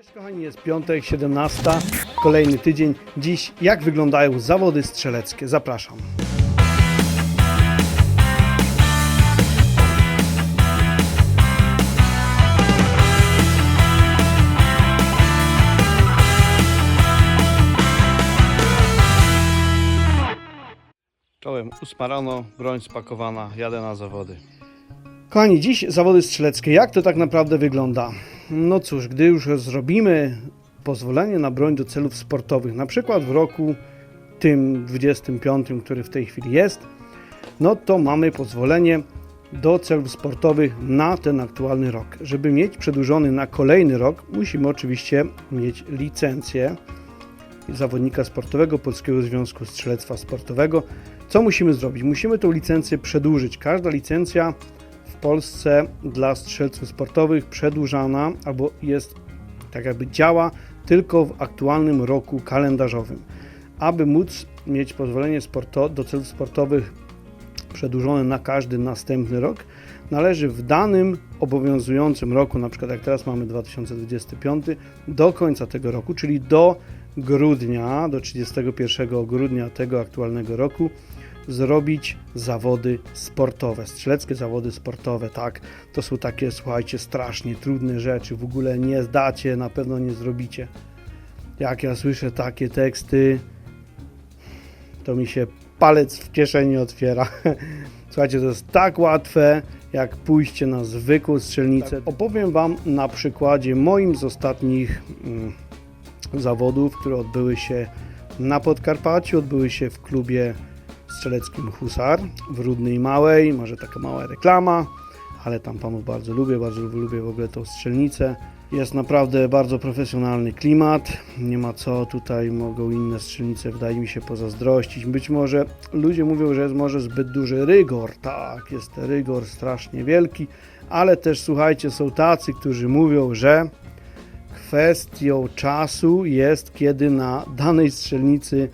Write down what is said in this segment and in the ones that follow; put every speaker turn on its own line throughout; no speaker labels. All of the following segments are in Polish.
Cześć kochani, jest piątek, 17, kolejny tydzień. Dziś jak wyglądają zawody strzeleckie? Zapraszam. Czołem, ósma rano, broń spakowana, jadę na zawody. Kochani, dziś zawody strzeleckie. Jak to tak naprawdę wygląda? No cóż, gdy już zrobimy pozwolenie na broń do celów sportowych, na przykład w roku tym 25, który w tej chwili jest, no to mamy pozwolenie do celów sportowych na ten aktualny rok. Żeby mieć przedłużony na kolejny rok, musimy oczywiście mieć licencję zawodnika sportowego Polskiego Związku Strzelectwa Sportowego. Co musimy zrobić? Musimy tą licencję przedłużyć. Każda licencja Polsce dla strzelców sportowych przedłużana albo jest tak jakby działa tylko w aktualnym roku kalendarzowym. Aby móc mieć pozwolenie sporto- do celów sportowych przedłużone na każdy następny rok, należy w danym obowiązującym roku, na przykład jak teraz mamy 2025, do końca tego roku, czyli do grudnia, do 31 grudnia tego aktualnego roku, zrobić zawody sportowe, strzeleckie zawody sportowe, tak, to są takie, słuchajcie, strasznie trudne rzeczy, w ogóle nie zdacie, na pewno nie zrobicie. Jak ja słyszę takie teksty, to mi się palec w kieszeni otwiera. Słuchajcie, to jest tak łatwe, jak pójście na zwykłą strzelnicę. Opowiem Wam na przykładzie moim z ostatnich mm, zawodów, które odbyły się na Podkarpaciu, odbyły się w klubie strzeleckim Husar w Rudnej Małej, może taka mała reklama, ale tam panów bardzo lubię, bardzo lubię w ogóle tą strzelnicę. Jest naprawdę bardzo profesjonalny klimat, nie ma co, tutaj mogą inne strzelnice, wydaje mi się, pozazdrościć. Być może ludzie mówią, że jest może zbyt duży rygor, tak, jest rygor strasznie wielki, ale też słuchajcie, są tacy, którzy mówią, że kwestią czasu jest, kiedy na danej strzelnicy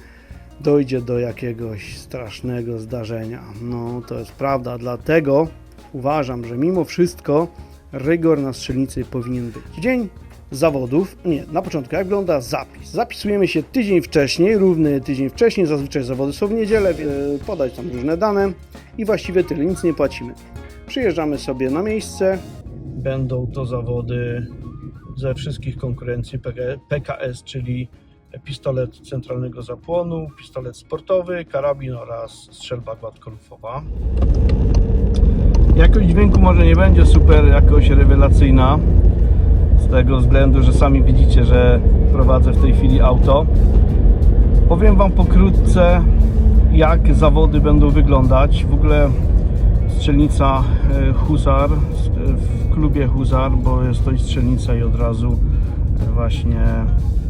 dojdzie do jakiegoś strasznego zdarzenia. No to jest prawda, dlatego uważam, że mimo wszystko rygor na strzelnicy powinien być. Dzień zawodów, nie, na początku jak wygląda zapis? Zapisujemy się tydzień wcześniej, równy tydzień wcześniej, zazwyczaj zawody są w niedzielę, e, podać tam różne dane i właściwie tyle, nic nie płacimy. Przyjeżdżamy sobie na miejsce. Będą to zawody ze wszystkich konkurencji PK- PKS, czyli pistolet centralnego zapłonu, pistolet sportowy, karabin oraz strzelba gładkolufowa. Jakość dźwięku może nie będzie super jakoś rewelacyjna, z tego względu, że sami widzicie, że prowadzę w tej chwili auto. Powiem Wam pokrótce, jak zawody będą wyglądać. W ogóle strzelnica e, Huzar, w klubie Huzar, bo jest to i strzelnica i od razu właśnie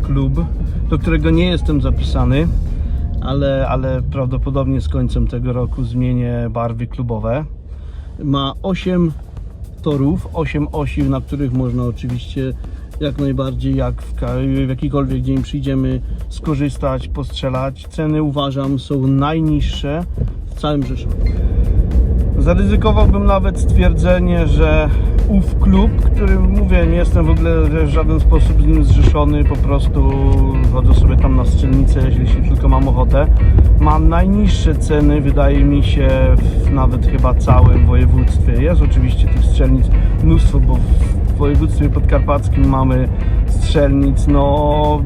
klub, do którego nie jestem zapisany, ale, ale prawdopodobnie z końcem tego roku zmienię barwy klubowe. Ma 8 torów, 8 osi, na których można oczywiście jak najbardziej, jak w, w jakikolwiek dzień przyjdziemy, skorzystać, postrzelać. Ceny uważam są najniższe w całym Rzeszowie. Zaryzykowałbym nawet stwierdzenie, że ów klub, który mówię, nie jestem w ogóle w żaden sposób z nim zrzeszony, po prostu chodzę sobie tam na strzelnicę, jeśli tylko mam ochotę, ma najniższe ceny, wydaje mi się, w nawet chyba całym województwie. Jest oczywiście tych strzelnic mnóstwo, bo w województwie podkarpackim mamy strzelnic, no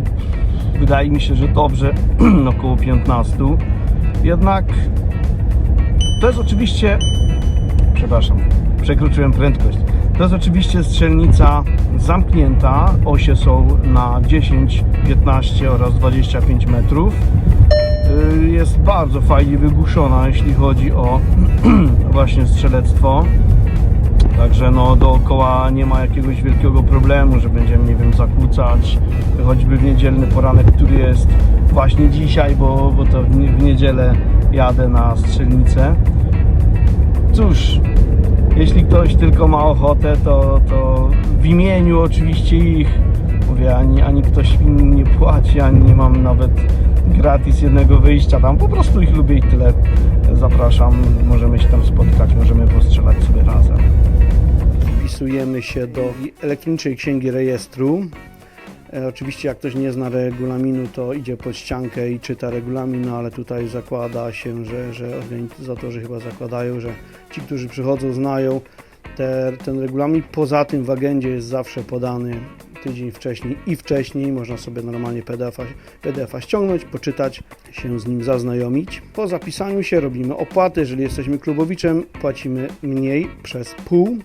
wydaje mi się, że dobrze, około 15. Jednak to jest oczywiście przepraszam, przekroczyłem prędkość. To jest oczywiście strzelnica zamknięta. Osie są na 10, 15 oraz 25 metrów. Yy, Jest bardzo fajnie wygłuszona, jeśli chodzi o właśnie strzelectwo. Także no dookoła nie ma jakiegoś wielkiego problemu, że będziemy, nie wiem, zakłócać choćby w niedzielny poranek, który jest właśnie dzisiaj, bo, bo to w niedzielę jadę na strzelnicę. Cóż, jeśli ktoś tylko ma ochotę, to, to w imieniu oczywiście ich, mówię, ani, ani ktoś im nie płaci, ani nie mam nawet gratis jednego wyjścia tam, po prostu ich lubię i tyle. Zapraszam, możemy się tam spotkać, możemy postrzelać sobie razem. Wpisujemy się do elektronicznej księgi rejestru Oczywiście jak ktoś nie zna regulaminu, to idzie pod ściankę i czyta regulamin, no ale tutaj zakłada się, że, że organizatorzy chyba zakładają, że ci, którzy przychodzą, znają te, ten regulamin. Poza tym w agendzie jest zawsze podany tydzień wcześniej i wcześniej. Można sobie normalnie PDF-a, PDF-a ściągnąć, poczytać, się z nim zaznajomić. Po zapisaniu się robimy opłaty. Jeżeli jesteśmy klubowiczem, płacimy mniej przez pół.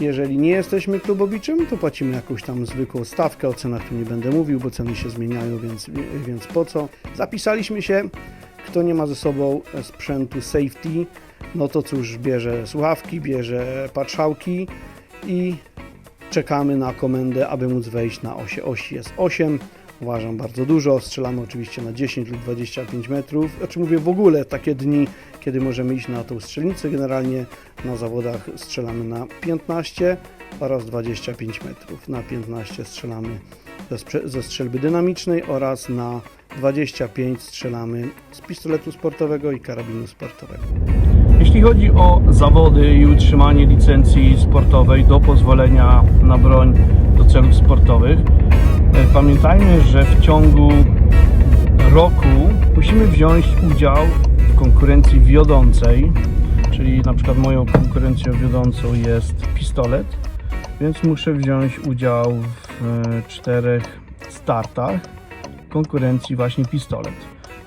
Jeżeli nie jesteśmy klubowiczem, to płacimy jakąś tam zwykłą stawkę. O cenach tu nie będę mówił, bo ceny się zmieniają, więc, więc po co? Zapisaliśmy się. Kto nie ma ze sobą sprzętu safety, no to cóż, bierze słuchawki, bierze patrzałki i czekamy na komendę, aby móc wejść na osie. Osi jest 8, uważam bardzo dużo. Strzelamy oczywiście na 10 lub 25 metrów. Znaczy mówię w ogóle takie dni, kiedy możemy iść na tą strzelnicę. Generalnie na zawodach strzelamy na 15 oraz 25 metrów. Na 15 strzelamy ze, strzelby dynamicznej oraz na 25 strzelamy z pistoletu sportowego i karabinu sportowego. Jeśli chodzi o zawody i utrzymanie licencji sportowej do pozwolenia na broń do celów sportowych, pamiętajmy, że w ciągu roku musimy wziąć udział w konkurencji wiodącej, czyli na przykład moją konkurencją wiodącą jest pistolet, więc muszę wziąć udział w e, czterech startach konkurencji właśnie pistolet.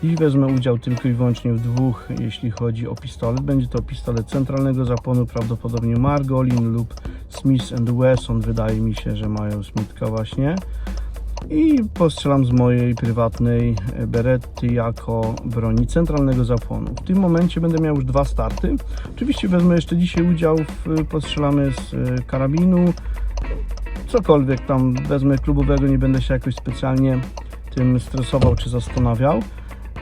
Dziś wezmę udział tylko i wyłącznie w dwóch, jeśli chodzi o pistolet. Będzie to pistolet centralnego zapłonu, prawdopodobnie Margolin lub Smith Wesson. Wydaje mi się, że mają Smithka właśnie. I postrzelam z mojej prywatnej Beretty jako broni centralnego zapłonu. W tym momencie będę miał już dwa starty. Oczywiście wezmę jeszcze dzisiaj udział w postrzelamy z e, karabinu. Cokolwiek tam wezmę klubowego, nie będę się jakoś specjalnie tym stresował czy zastanawiał.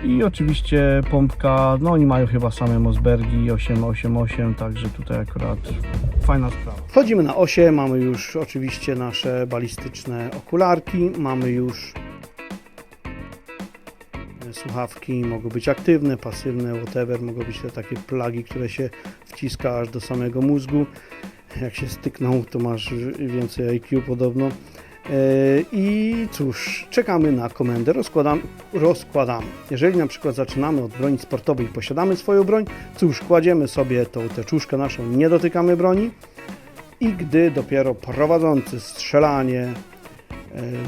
I oczywiście pompka, no oni mają chyba same Mosbergi 888, także tutaj akurat fajna sprawa. Wchodzimy na osie, mamy już oczywiście nasze balistyczne okularki, mamy już e, słuchawki, mogą być aktywne, pasywne, whatever, mogą być te takie plagi, które się wciska aż do samego mózgu. Jak się stykną, to masz więcej IQ podobno. E, I cóż, czekamy na komendę, rozkładam, rozkładamy. Jeżeli na przykład zaczynamy od broni sportowej i posiadamy swoją broń, cóż, kładziemy sobie tą teczuszkę naszą, nie dotykamy broni i gdy dopiero prowadzący strzelanie e,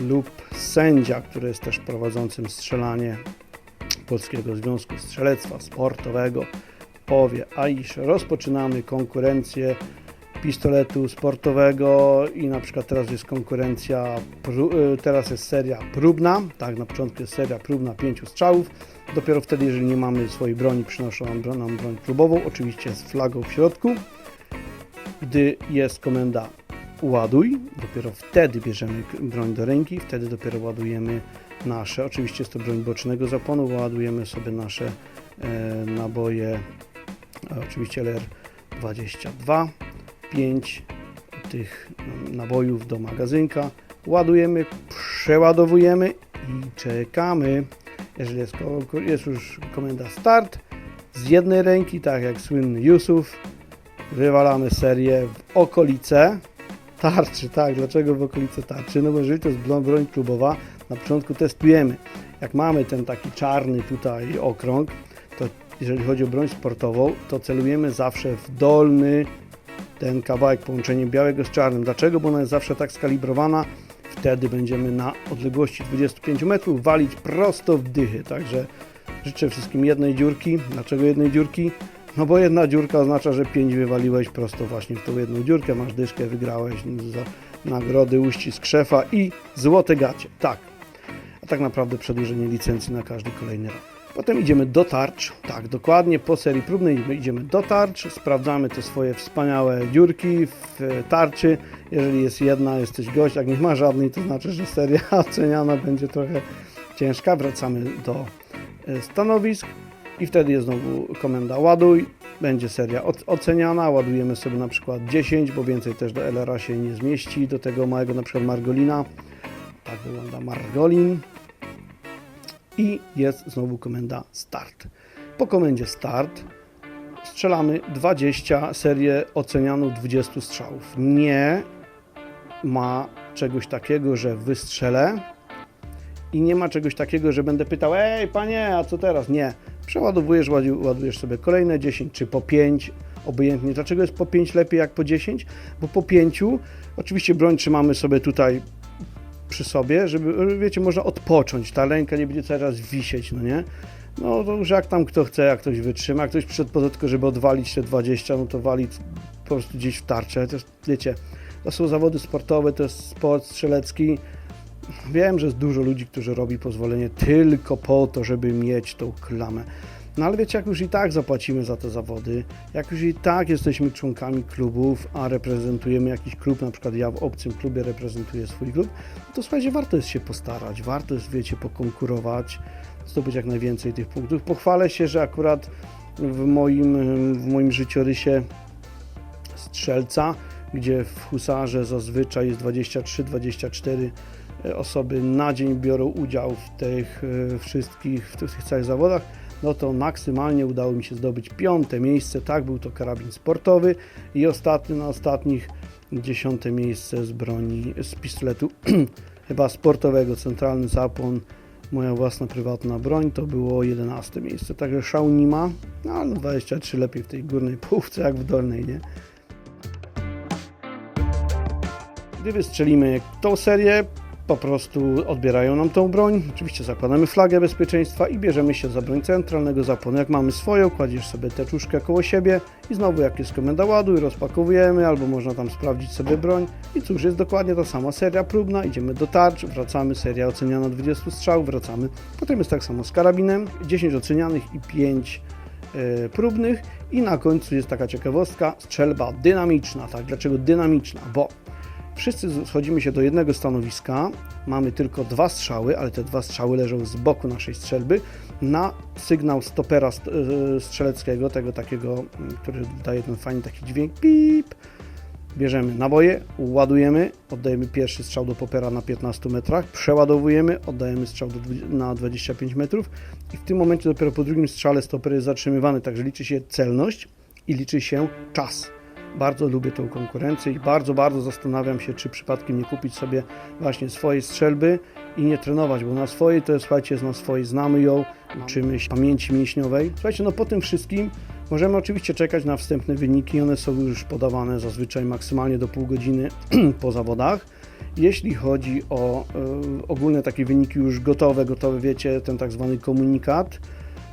lub sędzia, który jest też prowadzącym strzelanie Polskiego Związku Strzelectwa Sportowego powie, a iż rozpoczynamy konkurencję pistoletu sportowego i na przykład teraz jest konkurencja, y, teraz jest seria próbna, tak, na początku jest seria próbna pięciu strzałów, dopiero wtedy, jeżeli nie mamy swojej broni, przynoszą nam broń, klubową, oczywiście z flagą w środku, gdy jest komenda ładuj, dopiero wtedy bierzemy broń do ręki, wtedy dopiero ładujemy nasze, oczywiście jest to broń bocznego zapłonu, ładujemy sobie nasze e, naboje, e, oczywiście LR22, 5 tych nabojów do magazynka, ładujemy, przeładowujemy i czekamy. Jeżeli jest, jest już komenda start, z jednej ręki, tak jak słynny Yusuf, wywalamy serię w okolice tarczy. Tak, dlaczego w okolice tarczy? No bo jeżeli to jest broń klubowa, na początku testujemy. Jak mamy ten taki czarny tutaj okrąg, to jeżeli chodzi o broń sportową, to celujemy zawsze w dolny ten kawałek połączenie białego z czarnym. Dlaczego? Bo ona jest zawsze tak skalibrowana. Wtedy będziemy na odległości 25 metrów walić prosto w dychy. Także życzę wszystkim jednej dziurki. Dlaczego jednej dziurki? No bo jedna dziurka oznacza, że 5 wywaliłeś prosto właśnie w tą jedną dziurkę, masz dyszkę, wygrałeś za nagrody, uścisk szefa i złote gacie. Tak. A tak naprawdę przedłużenie licencji na każdy kolejny rok. Potem idziemy do tarcz. Tak, dokładnie po serii próbnej idziemy do tarcz, sprawdzamy te swoje wspaniałe dziurki w e, tarczy. Jeżeli jest jedna, jesteś gość, jak nie ma żadnej, to znaczy, że seria oceniana będzie trochę ciężka. Wracamy do e, stanowisk i wtedy jest znowu komenda ładuj. Będzie seria oc- oceniana, ładujemy sobie na przykład 10, bo więcej też do LR-a się nie zmieści, do tego małego na przykład Margolina. Tak wygląda Margolin i jest znowu komenda start. Po komendzie start strzelamy 20 serię ocenianą 20 strzałów. Nie ma czegoś takiego, że wystrzelę i nie ma czegoś takiego, że będę pytał, ej panie, a co teraz? Nie. Przeładowujesz, ładu- ładujesz sobie kolejne 10 czy po 5, obojętnie. Dlaczego jest po 5 lepiej jak po 10? Bo po 5 oczywiście broń trzymamy sobie tutaj przy sobie, żeby, wiecie, można odpocząć. Ta ręka nie będzie cały czas wisieć, no nie? No to już jak tam kto chce, jak ktoś wytrzyma, jak ktoś przyszedł po tylko, żeby odwalić te 20, no to wali po prostu gdzieś w tarczę. To jest, wiecie, to są zawody sportowe, to jest sport strzelecki. Wiem, że jest dużo ludzi, którzy robi pozwolenie tylko po to, żeby mieć tą klamę. No ale wiecie, jak już i tak zapłacimy za te zawody, jak już i tak jesteśmy członkami klubów, a reprezentujemy jakiś klub, na przykład ja w obcym klubie reprezentuję swój klub, to słuchajcie, warto jest się postarać, warto jest, wiecie, pokonkurować, zdobyć jak najwięcej tych punktów. Pochwalę się, że akurat w moim, w moim życiorysie strzelca, gdzie w husarze zazwyczaj jest 23-24 osoby na dzień biorą udział w tych e, wszystkich, w tych, tych całych zawodach, no to maksymalnie udało mi się zdobyć piąte miejsce, tak, był to karabin sportowy i ostatni, na ostatnich dziesiąte miejsce z broni, z pistoletu chyba sportowego, centralny zapłon, moja własna prywatna broń, to było 11 miejsce, także szału nie ma, no ale 23 lepiej w tej górnej połówce jak w dolnej, nie? Gdy wystrzelimy tą serię, po prostu odbierają nam tą broń. Oczywiście zakładamy flagę bezpieczeństwa i bierzemy się za broń centralnego zapłonu. Jak mamy swoją, kładziesz sobie teczuszkę koło siebie i znowu jak jest komenda ładuj, rozpakowujemy, albo można tam sprawdzić sobie broń. I cóż, jest dokładnie ta sama seria próbna, idziemy do tarcz, wracamy, seria oceniana 20 strzał, wracamy. Potem jest tak samo z karabinem, 10 ocenianych i 5 e, próbnych i na końcu jest taka ciekawostka, strzelba dynamiczna. Tak, dlaczego dynamiczna? Bo Wszyscy schodzimy się do jednego stanowiska, mamy tylko dwa strzały, ale te dwa strzały leżą z boku naszej strzelby na sygnał stopera st- e, strzeleckiego, tego takiego, m, który daje ten fajny taki dźwięk pip. Bierzemy naboje, ładujemy, oddajemy pierwszy strzał do popera na 15 metrach, przeładowujemy, oddajemy strzał do, na 25 metrów i w tym momencie dopiero po drugim strzale stoper jest zatrzymywany, także liczy się celność i liczy się czas. Bardzo lubię tą konkurencję i bardzo, bardzo zastanawiam się, czy przypadkiem nie kupić sobie właśnie swojej strzelby i nie trenować, bo na swojej to jest, słuchajcie, na swojej, znamy ją, uczymy się pamięci mięśniowej. Słuchajcie, no po tym wszystkim możemy oczywiście czekać na wstępne wyniki, one są już podawane zazwyczaj maksymalnie do pół godziny po zawodach. Jeśli chodzi o e, ogólne takie wyniki już gotowe, gotowe, wiecie, ten tak zwany komunikat,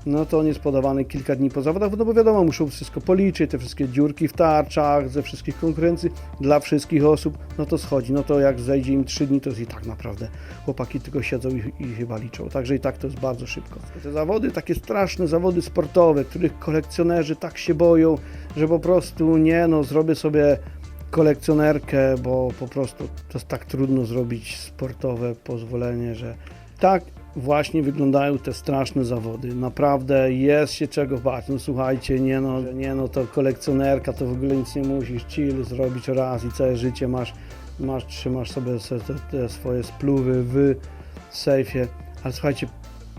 no to on jest podawany kilka dni po zawodach, no bo wiadomo, muszą wszystko policzyć, te wszystkie dziurki w tarczach, ze wszystkich konkurencji, dla wszystkich osób, no to schodzi, no to jak zejdzie im 3 dni, to jest i tak naprawdę chłopaki tylko siedzą i, i chyba liczą, także i tak to jest bardzo szybko. Te zawody, takie straszne zawody sportowe, których kolekcjonerzy tak się boją, że po prostu nie, no zrobię sobie kolekcjonerkę, bo po prostu to jest tak trudno zrobić sportowe pozwolenie, że tak właśnie wyglądają te straszne zawody. Naprawdę jest się czego bać. No słuchajcie, nie no, nie no to kolekcjonerka, to w ogóle nic nie musisz, chill zrobić raz i całe życie masz, masz trzymasz sobie te, te swoje spluwy w sejfie. Ale słuchajcie,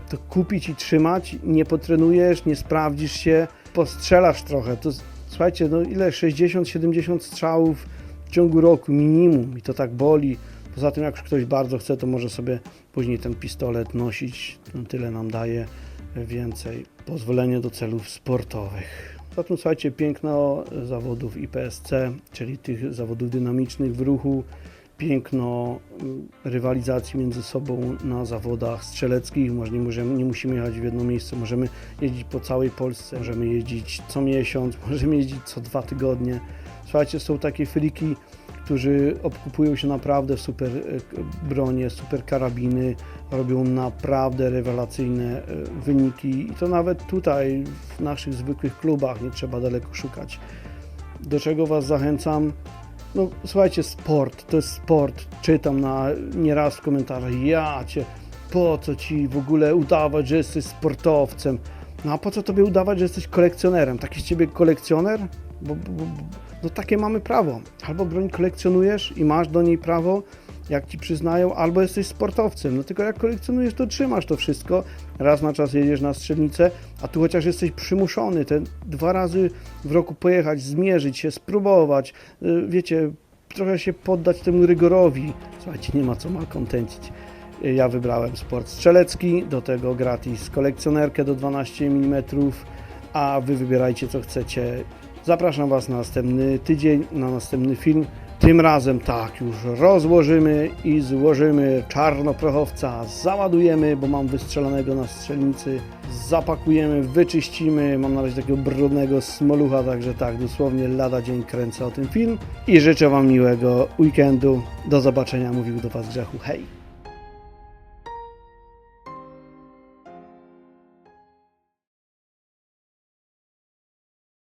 to kupić i trzymać, nie potrenujesz, nie sprawdzisz się, postrzelasz trochę. To, słuchajcie, no ile? 60-70 strzałów w ciągu roku minimum i to tak boli. Poza tym, jak ktoś bardzo chce, to może sobie później ten pistolet nosić. No, tyle nam daje więcej. Pozwolenie do celów sportowych. Zatem słuchajcie, piękno zawodów IPSC, czyli tych zawodów dynamicznych w ruchu, piękno mm, rywalizacji między sobą na zawodach strzeleckich. Może nie, możemy, nie musimy jechać w jedno miejsce, możemy jeździć po całej Polsce, możemy jeździć co miesiąc, możemy jeździć co dwa tygodnie. Słuchajcie, są takie friki, którzy obkupują się naprawdę super e, bronie, super karabiny, robią naprawdę rewelacyjne e, wyniki i to nawet tutaj w naszych zwykłych klubach nie trzeba daleko szukać. Do czego Was zachęcam? No słuchajcie, sport, to jest sport. Czytam na nieraz w komentarzach, ja cię, po co ci w ogóle udawać, że jesteś sportowcem? No a po co tobie udawać, że jesteś kolekcjonerem? Taki z ciebie kolekcjoner? Bo, bo, bo, no takie mamy prawo. Albo broń kolekcjonujesz i masz do niej prawo, jak ci przyznają, albo jesteś sportowcem. No tylko jak kolekcjonujesz, to trzymasz to wszystko. Raz na czas jedziesz na strzelnicę, a tu chociaż jesteś przymuszony te dwa razy w roku pojechać, zmierzyć się, spróbować, y, wiecie, trochę się poddać temu rygorowi. Słuchajcie, nie ma co malkontentić. Ja wybrałem sport strzelecki, do tego gratis kolekcjonerkę do 12 mm, a Wy wybierajcie co chcecie. Zapraszam Was na następny tydzień, na następny film. Tym razem tak, już rozłożymy i złożymy czarnoprochowca, załadujemy, bo mam wystrzelonego na strzelnicy, zapakujemy, wyczyścimy, mam na razie takiego brudnego smolucha, także tak, dosłownie lada dzień kręcę o tym film i życzę Wam miłego weekendu. Do zobaczenia, mówił do Was Grzechu, hej!